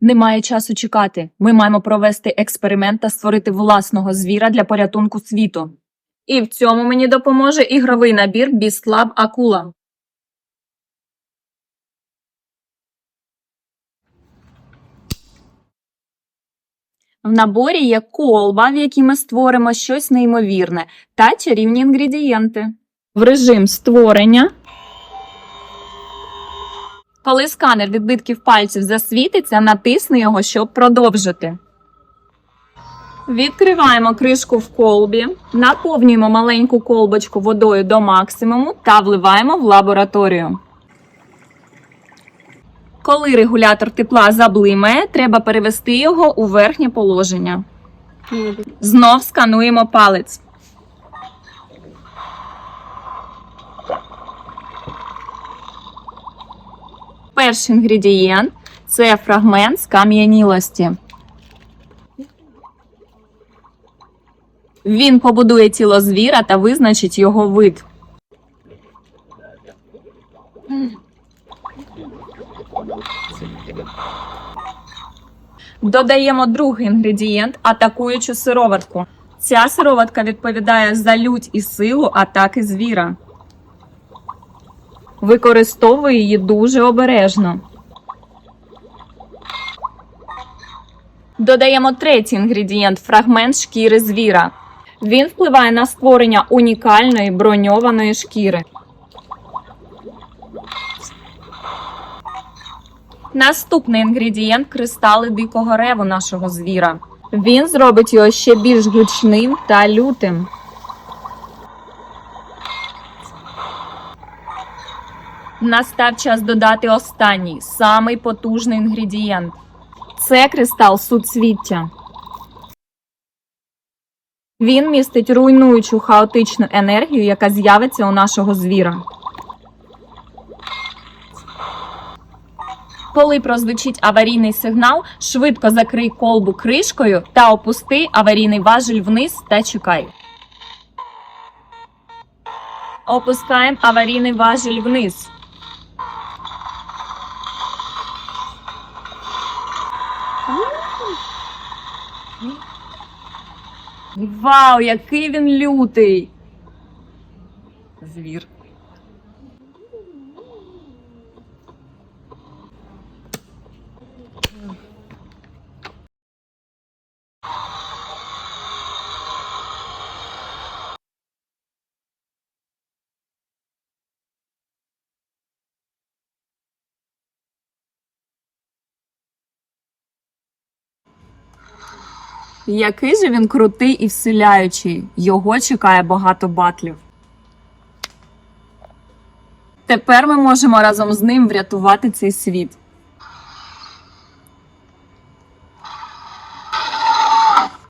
Немає часу чекати. Ми маємо провести експеримент та створити власного звіра для порятунку світу. І в цьому мені допоможе ігровий набір Lab Акула. В наборі є колба, в якій ми створимо щось неймовірне, та чарівні інгредієнти. В режим створення. Коли сканер відбитків пальців засвітиться, натисни його, щоб продовжити. Відкриваємо кришку в колбі, наповнюємо маленьку колбочку водою до максимуму та вливаємо в лабораторію. Коли регулятор тепла заблимає, треба перевести його у верхнє положення. Знов скануємо палець. Перший інгредієнт це фрагмент скам'янілості. Він побудує тіло звіра та визначить його вид. Додаємо другий інгредієнт атакуючу сироватку. Ця сироватка відповідає за лють і силу атаки звіра. Використовуй її дуже обережно. Додаємо третій інгредієнт фрагмент шкіри звіра. Він впливає на створення унікальної броньованої шкіри. Наступний інгредієнт кристали дикого реву нашого звіра. Він зробить його ще більш гучним та лютим. Настав час додати останній, самий потужний інгредієнт. Це кристал суцвіття. Він містить руйнуючу хаотичну енергію, яка з'явиться у нашого звіра. Коли прозвучить аварійний сигнал, швидко закрий колбу кришкою та опусти аварійний важіль вниз та чекай. Опускаємо аварійний важіль вниз. Вау, який він лютий! Звір. Який же він крутий і вселяючий. Його чекає багато батлів. Тепер ми можемо разом з ним врятувати цей світ.